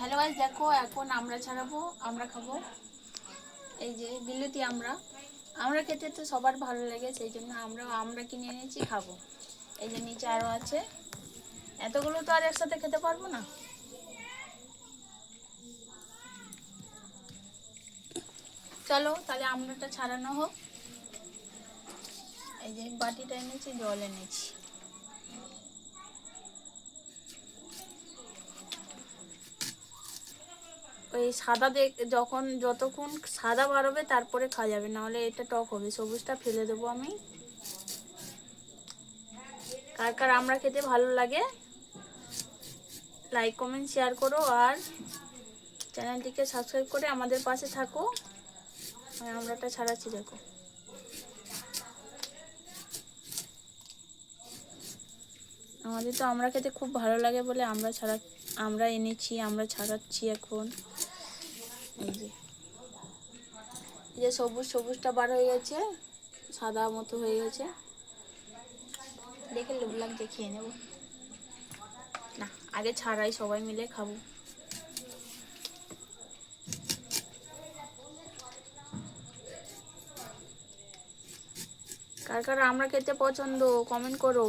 Hello guys, দেখো এখন আমরা ছাড়াবো, আমরা খাব। এই যে বিলুতি আমরা। আমরা খেতে তো সবার ভালো লাগে, সেই জন্য আমরা আমরা কিনে এনেছি, খাব। এই যে নিচে আরও আছে। এতগুলো তো আর একসাথে খেতে পারব না। চলো, তাহলে আমরাটা ছাড়ানো হোক। এই যে বাটিটা এনেছি, জল এনেছি। ওই সাদা দেখ, যখন যতক্ষণ সাদা বাড়বে তারপরে খাওয়া যাবে, নাহলে এটা টক হবে। সবুজটা ফেলে দেবো আমি। কার কার আমরা খেতে ভালো লাগে লাইক কমেন্ট শেয়ার করো আর চ্যানেলটিকে সাবস্ক্রাইব করে আমাদের পাশে থাকো। আমরাটা ছাড়াচ্ছি, দেখো। আমাদের তো আমরা খেতে খুব ভালো লাগে বলে আমরা ছাড়া, আমরা এনেছি, আমরা ছাড়াচ্ছি এখন। এই যে। সবুজ, সবুজটা বার হয়ে গেছে, সাদা মতো হয়ে গেছে। দেখে লোভ লাগছে, খেয়ে নেব। না, আগে ছাড়াই সবাই মিলে খাব। কার কার আমরা খেতে পছন্দ কমেন্ট করো।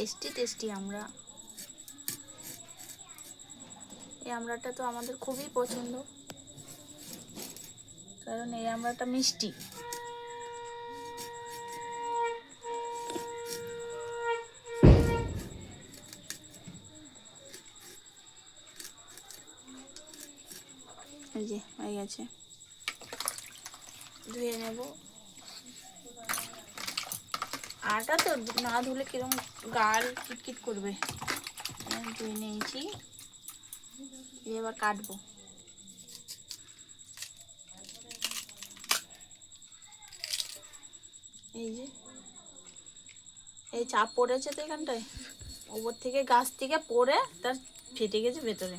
টেস্টি টেস্টি আমরা। এই আমড়াটা তো আমাদের খুবই পছন্দ। কারণ এই আমড়াটা মিষ্টি। এই যে, হয়ে গেছে। ধুয়ে নেব। আটা তো না ধুলে কিরম গাল কিটকিট করবে। ধুয়ে নিয়েছি। এবার কাটবো। এই যে। এই চাপ পড়েছে তো এখানটায়। ওপর থেকে গাছ থেকে পড়ে, তার ফেটে গেছে ভেতরে।